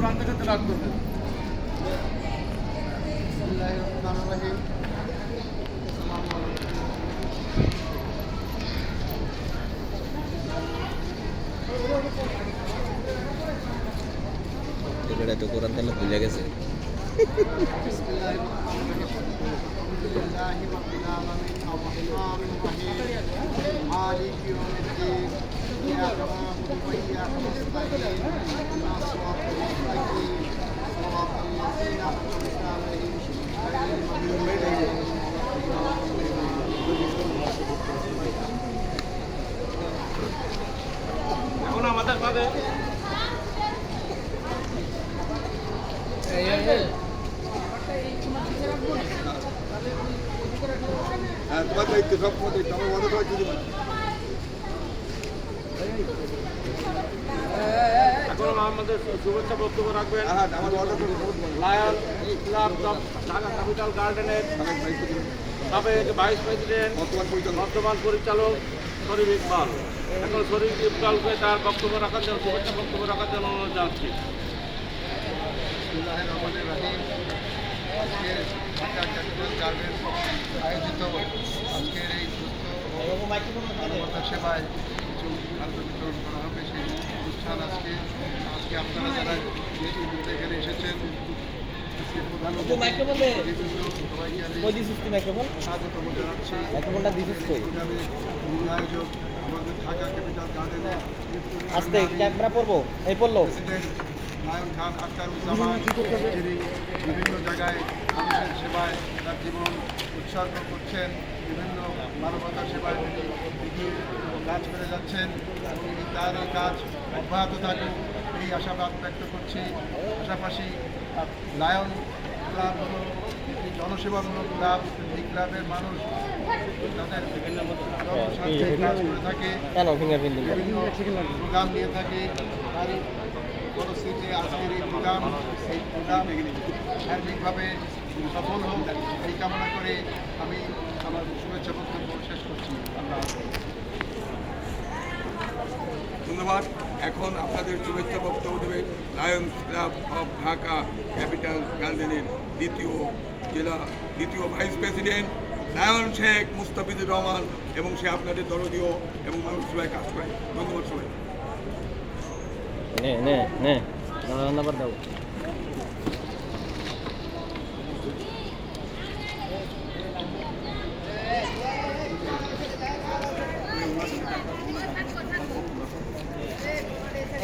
কোরআন থেকে তেলাওয়াত করবেন বিসমিল্লাহির রহমানির রহিম। এটা তো কোরআন তাহলে ভুলে গেছে বিসমিল্লাহির রহমানির রহিম। আলহামদুলিল্লাহি রাব্বিল আলামিন এখন আমাদের হ্যাঁ তোমার দায়িত্ব সব তোমার দায়িত্ব আমার তোমার কিছু এখন আমাদের শুভেচ্ছা বক্তব্য রাখবেন। হ্যাঁ লায়ন ক্লাব ঢাকা ক্যাপিটাল গার্ডেনের সাবেক ভাইস প্রেসিডেন্ট বর্তমান পরিচালক। শরীফ ইকবাল। এখন শরীফ ইকবালকে তার বক্তব্য রাখার জন্য শুভেচ্ছা বক্তব্য রাখার জন্য অনুরোধ জানাচ্ছি। ঢাকা ক্যাপিটাল গার্ডেন আয়োজিত আজকের এই সুস্থ সেবায় খাদ্য বিতরণ করা হবে সেই অনুষ্ঠান আজকে আজকে আপনারা যারা এখানে এসেছেন আস্তে ক্যামেরা পড়ব পড়ল বিভিন্ন জায়গায় মানুষের সেবায় তার জীবন উৎসর্গ করছেন বিভিন্ন মানবতার সেবায় তিনি কাজ করে যাচ্ছেন তিনি তার এই কাজ অব্যাহত থাকুক এই আশাবাদ ব্যক্ত করছি। পাশাপাশি লায়ন ক্লাব হলো একটি জনসেবামূলক ক্লাব এই ক্লাবের মানুষ তাদের জনস্বার্থে কাজ করে থাকে বিভিন্ন প্রোগ্রাম নিয়ে থাকে। তারই পরিস্থিতি আজকের এই প্রোগ্রাম এই প্রোগ্রাম সার্বিকভাবে সফল হোক, এই কামনা করে আমি আমার শুভেচ্ছা বক্তব্য শেষ করছি। আল্লাহ ধন্যবাদ। এখন আপনাদের শুভেচ্ছা বক্তব্য দেবেন Lions Club of Dhaka Capital গার্ডেনের দ্বিতীয় জেলা, দ্বিতীয় vice president Lion Sheikh Mustafizur Rahman এবং সে আপনাদের দরদীয় এবং মানুষ সবাই কাজ করে। ধন্যবাদ সবাই নাম্বার দাও।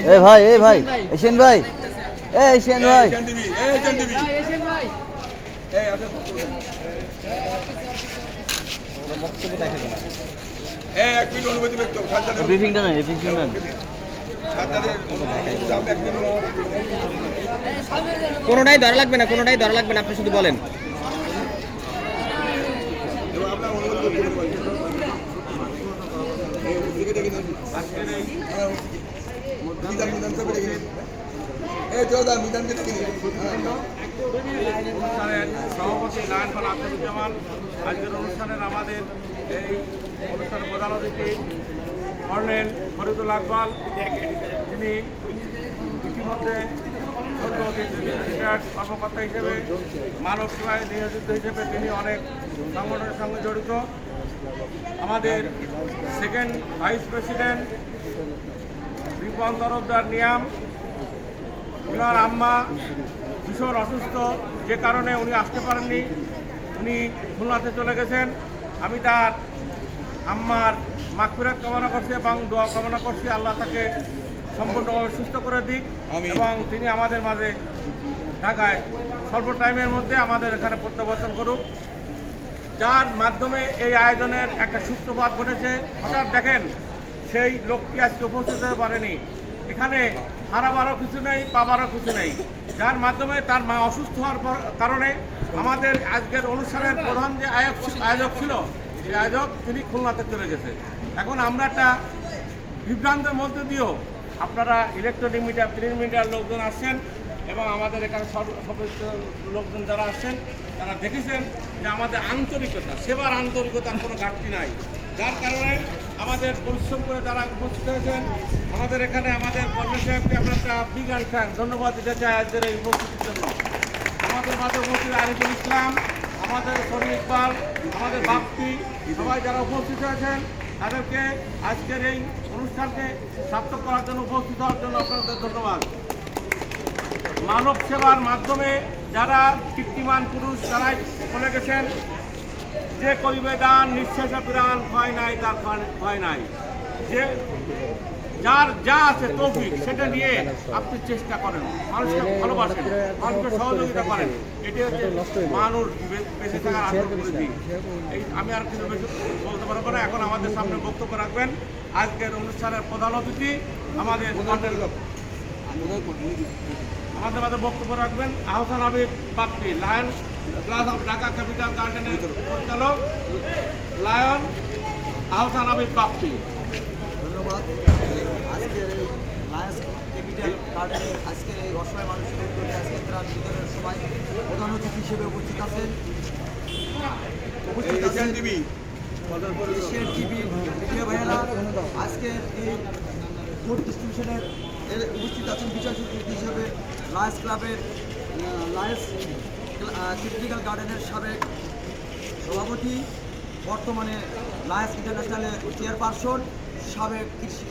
এ ভাই এ ভাই এশিয়ান ভাই। এ এশিয়ান ভাই। ব্রিফিংটা নেই কোনোটাই ধরা লাগবে না কোনোটাই ধরা লাগবে না আপনি শুধু বলেন এবং আপনার অনুমতি করতে পারেন এই দিকে দেখে নিন আজকের এই মিজান মিজান সব নিন এই মিজানকে দেখে নিন অনুষ্ঠানের সভাপতি লায়ন খান আখতারুজ্জামান আজকের অনুষ্ঠানের আমাদের এই অনুষ্ঠানের প্রধান অতিথি কর্নেল ফরিদুল আকবল তিনি ইতিমধ্যে কর্মকর্তা হিসেবে, মানব সেবায় নিয়োজিত হিসেবে তিনি অনেক সংগঠনের সঙ্গে জড়িত। আমাদের second vice president Ripon Tarafdar নিয়াম। ওনার আম্মা ভীষণ অসুস্থ যে কারণে উনি আসতে পারেননি। উনি খুলনাতে চলে গেছেন। আমি তার আম্মার মাগফিরাত কামনা করছি এবং দোয়া কামনা করছি। আল্লাহ তাকে সম্পূর্ণভাবে সুস্থ করে দিক এবং তিনি আমাদের মাঝে ঢাকায় স্বল্প টাইমের মধ্যে আমাদের এখানে প্রত্যাবর্তন করুক। যার মাধ্যমে এই আয়োজনের একটা সূত্রপাত ঘটেছে। হঠাৎ দেখেন সেই লোকটি আজকে উপস্থিত হতে পারেনি। এখানে হারাবারও কিছু নেই, পাবারও কিছু নেই। যার মাধ্যমে তার মা অসুস্থ হওয়ার কারণে আমাদের আজকের অনুষ্ঠানের প্রধান যে আয়োজক আয়োজক ছিল, সেই আয়োজক তিনি খুলনাতে চলে গেছে। এখন আমরা একটা বিভ্রান্তের মধ্যে দিয়েও আপনারা ইলেকট্রনিক মিডিয়া প্রিন্ট মিডিয়ার লোকজন আসছেন এবং আমাদের এখানে সর্ব- সমস্ত লোকজন যারা আসছেন, তারা দেখেছেন যে আমাদের আন্তরিকতা, সেবার আন্তরিকতার কোনো ঘাটতি নাই। যার কারণে আমাদের পরিশ্রম করে যারা উপস্থিত হয়েছেন। আমাদের এখানে আমাদের কর্মী সাহেবকে আমরা একটা বিজ্ঞান খান ধন্যবাদ দিতে চাই আজকের এই উপস্থিতির জন্য। আমাদের উপস্থিত আরিফুল ইসলাম, আমাদের শরীর ইকবাল, আমাদের বাপ্তি সবাই যারা উপস্থিত হয়েছেন, তাদেরকে আজকের এই অনুষ্ঠানকে সার্থক করার জন্য উপস্থিত হওয়ার জন্য আপনাদের ধন্যবাদ। মানব সেবার মাধ্যমে যারা কীর্তিমান পুরুষ তারাই চলে গেছেন। যে করিবে দান, নিঃশেষে প্রাণ, ভয় নাই, তার ভয় নাই। যে যার যা আছে তৌফিক, সেটা নিয়ে আপনি চেষ্টা করেন। মানুষকে ভালোবাসেন, মানুষকে সহযোগিতা করেন। এটি হচ্ছে মানুষ বেঁচে থাকার আসল এই আমি আর কিছু বেশি বলতে পারব না। এখন আমাদের সামনে বক্তব্য রাখবেন। আজকের অনুষ্ঠানের প্রধান অতিথি আমাদের আমাদের মাঝে বক্তব্য রাখবেন Ahsan Habib Bappi Lion of Dhaka Capital গার্ডেনের পরিচালক লায়ন আহসান হাবিব বাপ্পি ধন্যবাদ। আজকের এই লায়ন্স ক্যাপিটাল গার্ডেনে আজকের এই অসহায় মানুষের উদ্যোগে আজকে ত্রাণ বিতরণের সময় প্রধান অতিথি হিসেবে উপস্থিত আছেন। উপস্থিত আছেন টিভি। এশিয়ান টিভি মিডিয়া ভাইয়েরা। আজকে এই ফুড ডিস্ট্রিবিউশনের উপস্থিত আছেন অতিথি হিসেবে লায়ন্স ক্লাবের লায়ন্স ক্রিটিক্যাল গার্ডেনের সাবেক সভাপতি, বর্তমানে লায়ন্স ইন্টারন্যাশনালের চেয়ারপারসন সাবেক কৃষি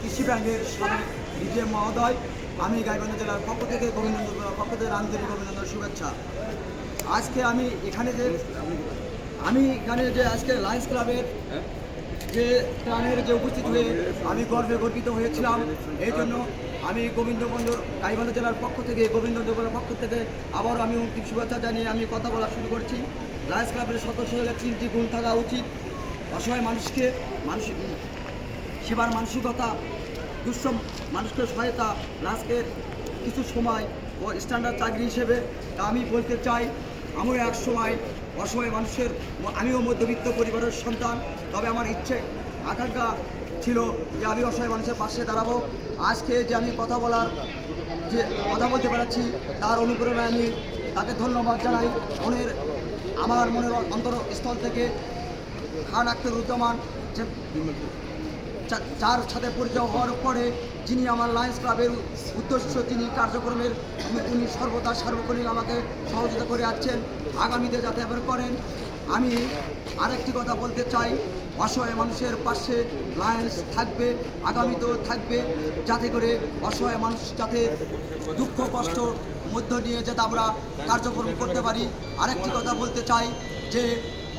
কৃষি ব্যাংকের সাবেক ডিজে মহোদয়। আমি গাইবান্ধা জেলার পক্ষ থেকে গোবিন্দন পক্ষ থেকে আন্তরিক অভিনন্দন শুভেচ্ছা। আজকে আমি এখানে যে, আমি এখানে যে আজকে লায়ন্স ক্লাবের যে প্রাণের যে উপস্থিত হয়ে আমি গর্বে গর্বিত হয়েছিলাম। এই জন্য আমি গোবিন্দগঞ্জ, গাইবান্ধা জেলার পক্ষ থেকে গোবিন্দগঞ্জ জেলার পক্ষ থেকে আবারও আমি অন্তিম শুভেচ্ছা জানিয়ে আমি কথা বলা শুরু করছি। লায়ন্স ক্লাবের সদস্য হলে তিনটি গুণ থাকা উচিত। অসহায় মানুষকে মানুষ, সেবার মানসিকতা, দুঃসম মানুষকে সহায়তা লাস্টের কিছু সময় ও স্ট্যান্ডার্ড চাকরি হিসেবে। আমি বলতে চাই আমিও এক সময় অসময় মানুষের আমিও মধ্যবিত্ত পরিবারের সন্তান। তবে আমার ইচ্ছে, আকাঙ্ক্ষা ছিল যে আমি অসহায় মানুষের পাশে দাঁড়াবো। আজকে যে আমি কথা বলার, যে কথা বলতে পারছি, তার অনুপ্রেরণায় আমি তাকে ধন্যবাদ জানাই। মনের, আমার মনের অন্তরস্থল থেকে খান আখতারুজ্জামান যে যার সাথে পরিচয় হওয়ার পরে যিনি আমার লায়ন্স ক্লাবের উদ্দেশ্য, তিনি কার্যক্রমের, উনি- সর্বদা সার্বক্ষণিক আমাকে সহযোগিতা করে আসছেন। আগামীতে যাতে এবার করেন আমি আরেকটি কথা বলতে চাই। অসহায় মানুষের পাশে লায়ন্স থাকবে, আগামীতেও থাকবে, যাতে করে অসহায় মানুষ যাতে দুঃখ, কষ্ট মধ্য নিয়ে যাতে আমরা কার্যক্রম করতে পারি। আরেকটি কথা বলতে চাই যে,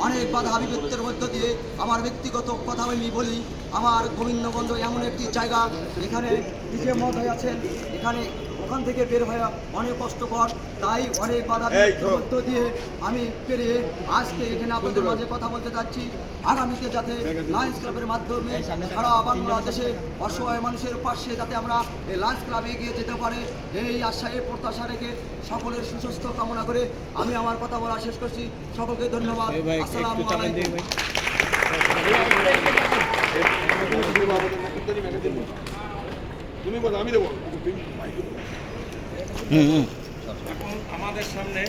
অনেক বাধা বিপত্তির মধ্য দিয়ে আমার ব্যক্তিগত কথা আমি বলি। আমার গোবিন্দগঞ্জ এমন একটি জায়গা, এখানে নিজে মত হয়ে আছেন, এখানে ওখান থেকে বের হয়ে অনেক কষ্টকর তাই অনেক বাধা মধ্য দিয়ে আমি পেরিয়ে আজকে এখানে আপনাদের মাঝে কথা বলতে চাচ্ছি আগামীতে যাতে লায়ন্স ক্লাবের মাধ্যমে সারা বাংলাদেশে অসহায় মানুষের পাশে যাতে আমরা এই লায়ন্স ক্লাবে এগিয়ে যেতে পারে এই আশায় প্রত্যাশা রেখে সকলের সুস্বাস্থ্য কামনা করে আমি আমার কথা বলা শেষ করছি। সকলকে ধন্যবাদ। আসসালামু আলাইকুম। তুমি বলো আমি দেবো। এখন আমাদের সামনে